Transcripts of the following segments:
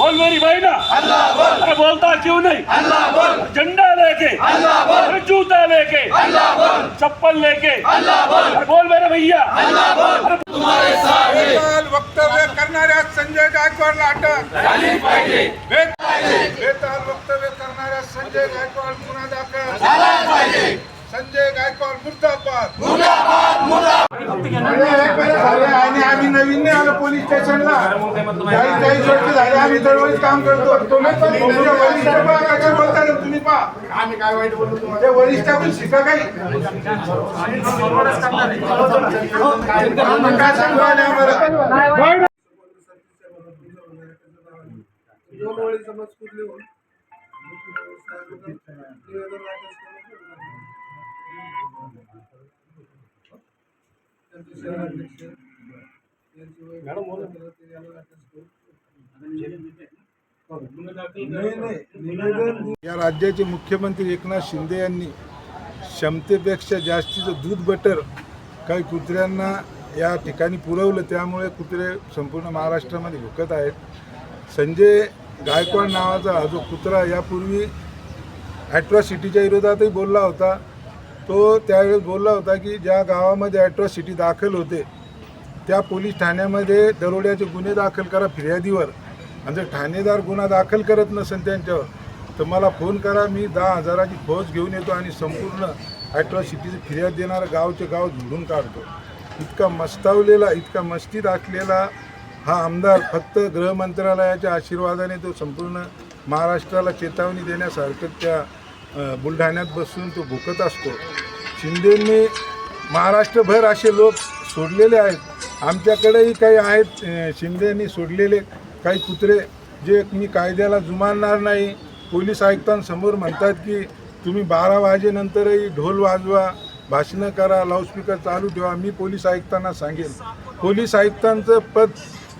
बोल मेरी बहना। अरे बोलता क्यों नहीं? झंडा लेके अरे जूता लेके चप्पल लेके। अरे बोल। मेरे भैया। अरे बेताल वक्तव्य करणाऱ्या संजय गायकवाडला अटक बेत- बेताल वक्तव्य करणाऱ्या संजय गायकवाड गुन्हा दाखल। संजय गायकवाड मुर्दाबाद। अरे एक महिना झाले आणि आम्ही आलो पोलीस स्टेशनला. काही काही वर्ष झाले. आम्ही दरवेळी काम करतो. तुम्ही पण तुमच्या वरिष्ठ पहा कशा बोलता ना तुम्ही पहा. आम्ही काय वाईट बोलतो तुम्हाला? वरिष्ठातून शिका काही. काय सांगू या राज्याचे मुख्यमंत्री एकनाथ शिंदे यांनी क्षमतेपेक्षा जास्तीचं दूध बटर काही कुत्र्यांना या ठिकाणी पुरवलं त्यामुळे कुत्रे संपूर्ण महाराष्ट्रामध्ये भुकत आहेत. संजय गायकवाड नावाचा हा जो कुत्रा यापूर्वी ॲट्रॉसिटीच्या विरोधातही बोलला होता. तो त्यावेळेस बोलला होता की ज्या गावामध्ये ॲट्रॉसिटी दाखल होते त्या पोलीस ठाण्यामध्ये दरोड्याचे गुन्हे दाखल करा फिर्यादीवर. आणि जर ठाणेदार गुन्हा दाखल करत नसेल त्यांच्यावर तर मला फोन करा मी दहा हजाराची फौज घेऊन येतो आणि संपूर्ण ॲट्रॉसिटीची फिर्याद देणारं गावचे गाव झुडून काढतो. इतका मस्तावलेला इतका मस्तीत असलेला हा आमदार फक्त गृहमंत्रालयाच्या आशीर्वादाने तो संपूर्ण महाराष्ट्राला चेतावणी देण्यासारखं त्या बुलढाण्यात बसून तो भुकत असतो. शिंदेंनी महाराष्ट्रभर असे लोक सोडलेले आहेत. आमच्याकडेही काही आहेत शिंदेनी सोडलेले काही कुत्रे जे मी कायद्याला जुमानणार नाही. पोलीस आयुक्तांसमोर म्हणतात की तुम्ही बारा वाजेनंतरही ढोल वाजवा भाषणं करा लाऊडस्पीकर चालू ठेवा मी पोलीस आयुक्तांना सांगेन. पोलीस आयुक्तांचं पद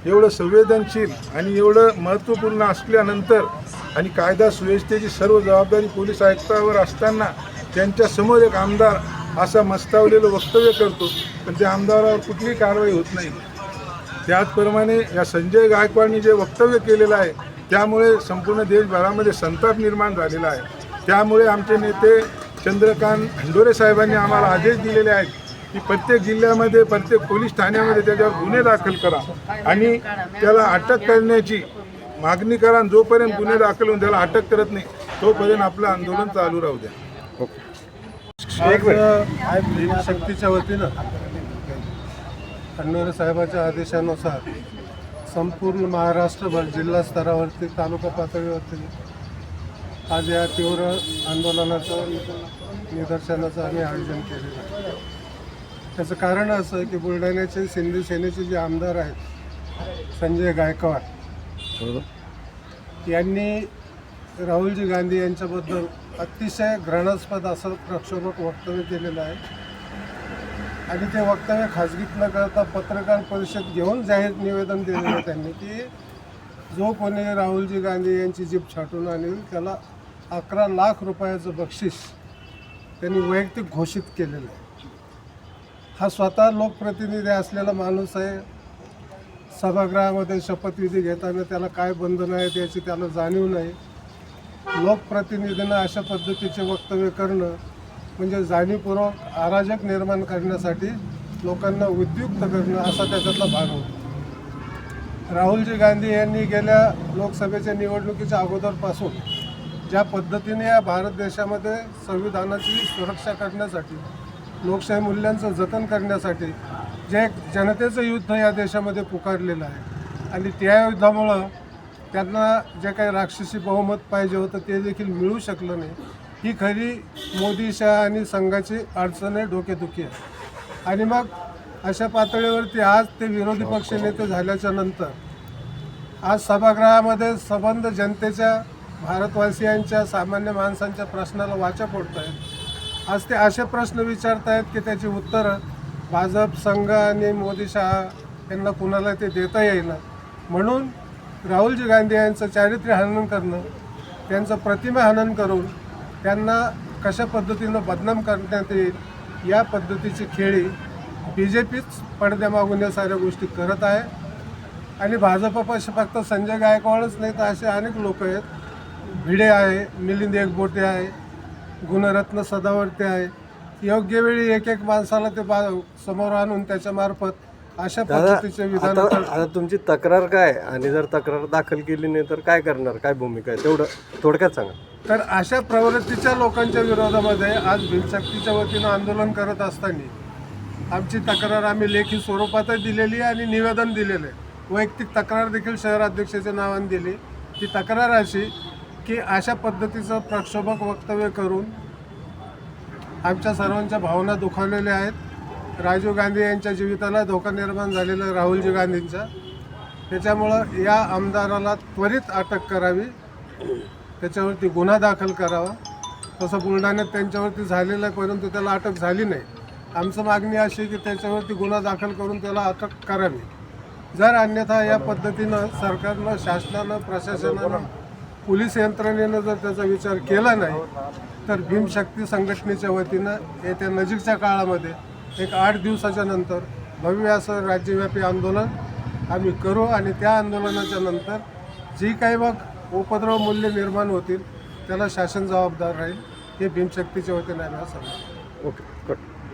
एवढं संवेदनशील आणि एवढं महत्त्वपूर्ण असल्यानंतर आणि कायदा सुव्यवस्थेची सर्व जबाबदारी पोलीस आयुक्तावर असताना त्यांच्यासमोर एक आमदार असं मस्तावलेलं वक्तव्य करतो पण त्या आमदारावर कुठलीही कारवाई होत नाही. त्याचप्रमाणे या संजय गायकवाडनी जे वक्तव्य केलेलं आहे त्यामुळे संपूर्ण देशभरामध्ये संताप निर्माण झालेला आहे. त्यामुळे आमचे नेते चंद्रकांत हंडोरे साहेबांनी आम्हाला आदेश दिलेले आहेत की प्रत्येक जिल्ह्यामध्ये प्रत्येक पोलीस ठाण्यामध्ये त्याच्यावर गुन्हे दाखल करा आणि त्याला अटक करण्याची मागणी करा जोपर्यंत गुन्हे दाखल होऊन त्याला अटक करत नाही तोपर्यंत आपलं आंदोलन चालू राहू द्या. शक्तीच्या वतीनं खंडोरे साहेबाच्या आदेशानुसार संपूर्ण महाराष्ट्रभर जिल्हा स्तरावरती तालुका पातळीवरती आज या तीव्र आंदोलनाचं निदर्शनाचं आम्ही आयोजन केलेलं आहे. त्याचं कारण असं आहे की बुलढाण्याचे सिंधी सेनेचे जे आमदार आहेत संजय गायकवाड यांनी राहुलजी गांधी यांच्याबद्दल अतिशय घृणास्पद असं प्रक्षोभक वक्तव्य केलेलं आहे. आणि ते वक्तव्य खाजगीत न करता पत्रकार परिषद घेऊन जाहीर निवेदन दिलेलं आहे त्यांनी की जो कोणी राहुलजी गांधी यांची जीप छाटून आणेल त्याला अकरा लाख रुपयाचं बक्षीस त्यांनी वैयक्तिक घोषित केलेलं आहे. हा स्वतः लोकप्रतिनिधी असलेला माणूस आहे. सभागृहामध्ये शपथविधी घेताना त्याला काय बंधनं आहेत याची त्याला जाणीव नाही. लोकप्रतिनिधींना अशा पद्धतीचे वक्तव्य करणं म्हणजे जाणीवपूर्वक अराजक निर्माण करण्यासाठी लोकांना उद्युक्त करणं असा त्याच्यातला भाग होता. राहुलजी गांधी यांनी गेल्या लोकसभेच्या निवडणुकीच्या अगोदरपासून ज्या पद्धतीने या भारत देशामध्ये संविधानाची सुरक्षा करण्यासाठी लोकशाही मूल्यांचं जतन करण्यासाठी जे एक जनतेचं युद्ध या देशामध्ये पुकारलेलं आहे आणि त्या युद्धामुळं त्यांना जे काही राक्षसी बहुमत पाहिजे होतं ते देखील मिळू शकलं नाही. ही खरी मोदीशाह आणि संघाची अडचण आहे डोकेदुखी आहे. आणि मग अशा पातळीवरती आज ते विरोधी पक्षनेते झाल्याच्यानंतर आज सभागृहामध्ये संबंध जनतेच्या भारतवासियांच्या सामान्य माणसांच्या प्रश्नाला वाचा फोडत आहेत आज ते असे प्रश्न विचारत आहेत की त्याची उत्तरं भाजप संघ आणि मोदी शाह यांना कुणाला ते देता येईना. म्हणून राहुलजी गांधी यांचं चारित्र्य हनन करणं त्यांचं प्रतिमा हनन करून त्यांना कशा पद्धतीनं बदनाम करण्यात येईल या पद्धतीची खेळी बी जे पीच पडद्यामागून या साऱ्या गोष्टी करत आहे. आणि भाजपापाशी फक्त संजय गायकवाडच नाही तर असे अनेक लोक आहेत. भिडे आहे मिलिंद एकबोटे आहे गुणरत्न सदावर्ते आहे. योग्य वेळी एक एक माणसाला ते बा समोर आणून त्याच्यामार्फत अशा दादा पद्धतीचे विधान आता तुमची तक्रार काय? आणि जर तक्रार दाखल केली नाही तर काय करणार? काय भूमिका आहे? तेवढं थोडक्यात सांगा. तर अशा प्रवृत्तीच्या लोकांच्या विरोधामध्ये आज भीमशक्तीच्या वतीनं आंदोलन करत असताना आमची तक्रार आम्ही लेखी स्वरूपातही दिलेली आहे आणि निवेदन दिलेलं आहे. वैयक्तिक तक्रार देखील शहराध्यक्षाच्या नावाने दिली. ती तक्रार अशी की अशा पद्धतीचं प्रक्षोभक वक्तव्य करून आमच्या सर्वांच्या भावना दुखावलेल्या आहेत. राजीव गांधी यांच्या जीविताला धोका निर्माण झालेला राहुलजी गांधींचा. त्याच्यामुळं या आमदाराला त्वरित अटक करावी. त्याच्यावरती गुन्हा दाखल करावा. तसं बुलढाण्यात त्यांच्यावरती झालेलं आहे परंतु त्याला अटक झाली नाही. आमचं मागणी अशी आहे की त्याच्यावरती गुन्हा दाखल करून त्याला अटक करावी. जर अन्यथा या पद्धतीनं सरकारनं शासनानं प्रशासनानं पोलीस यंत्रणेनं जर त्याचा विचार केला नाही तर भीमशक्ती संघटनेच्या वतीनं येत्या नजीकच्या काळामध्ये एक आठ दिवसाच्या नंतर भव्य असं राज्यव्यापी आंदोलन आम्ही करू आणि त्या आंदोलनाच्या नंतर जी काही मग उपद्रव मूल्य निर्माण होतील त्याला शासन जबाबदार राहील हे भीमशक्तीच्या वतीने आम्ही सांगतो ओके.